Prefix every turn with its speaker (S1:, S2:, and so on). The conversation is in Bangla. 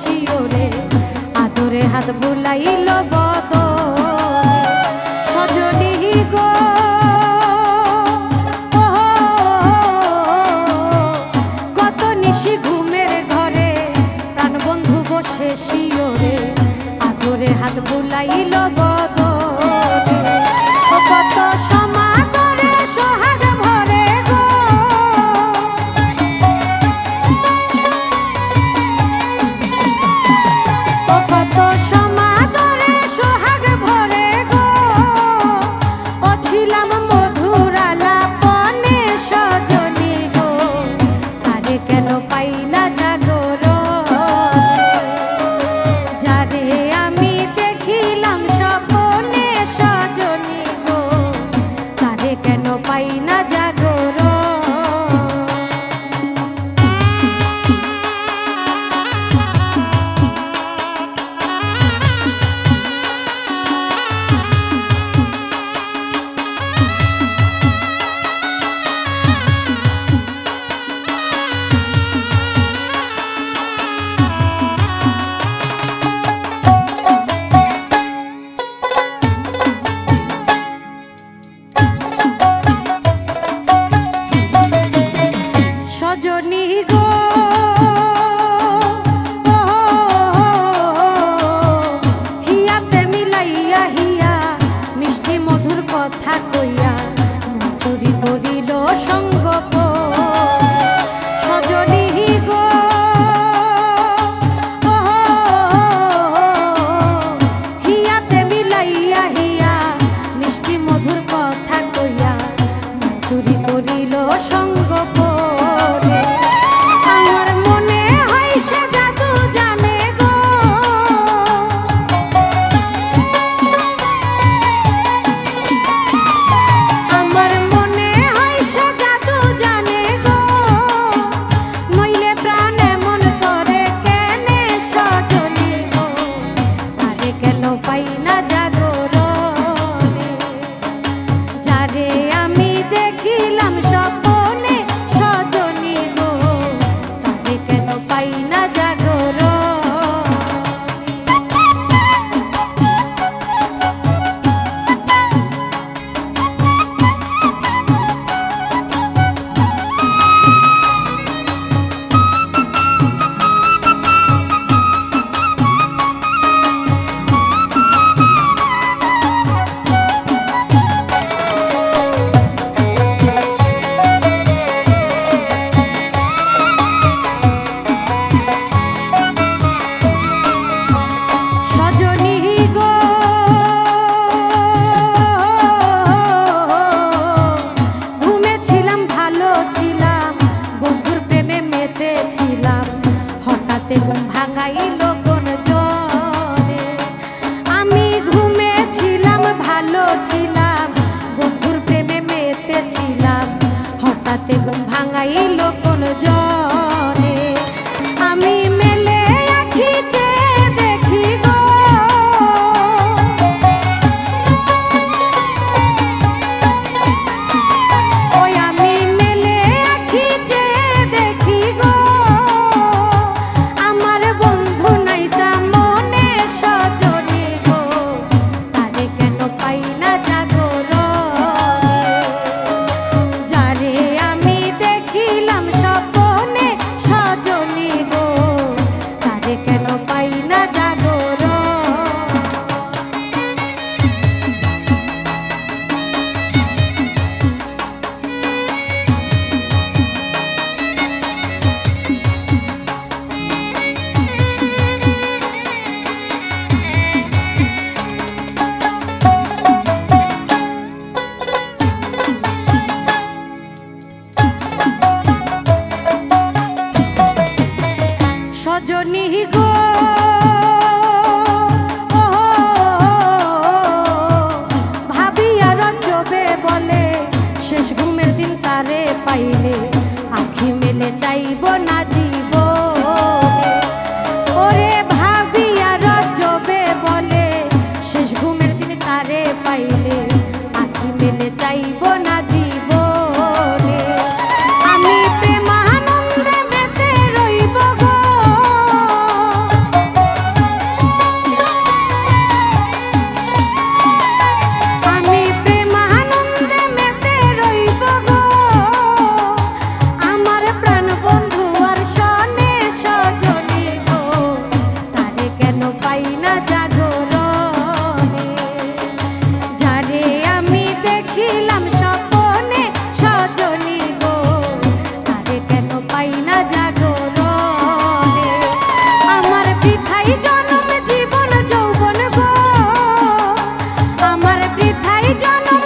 S1: শিওরে, আদরে হাত বুলাইল সজনী গো কত নিশি ঘুমের ঘরে, প্রাণ বন্ধু বসে শিওরে, আদরে হাত বুলাইল বদ কত সমাদরে সহায় de real. কেন পাই না? লাগাইল কোন জয় চাইলে, আখি মেলে চাইব না জীব ওরে ভাবি আর জবে বলে, শেষ ঘুমের দিন তারে পাইলে, আখি মেলে চাইব না আমার বৃথাই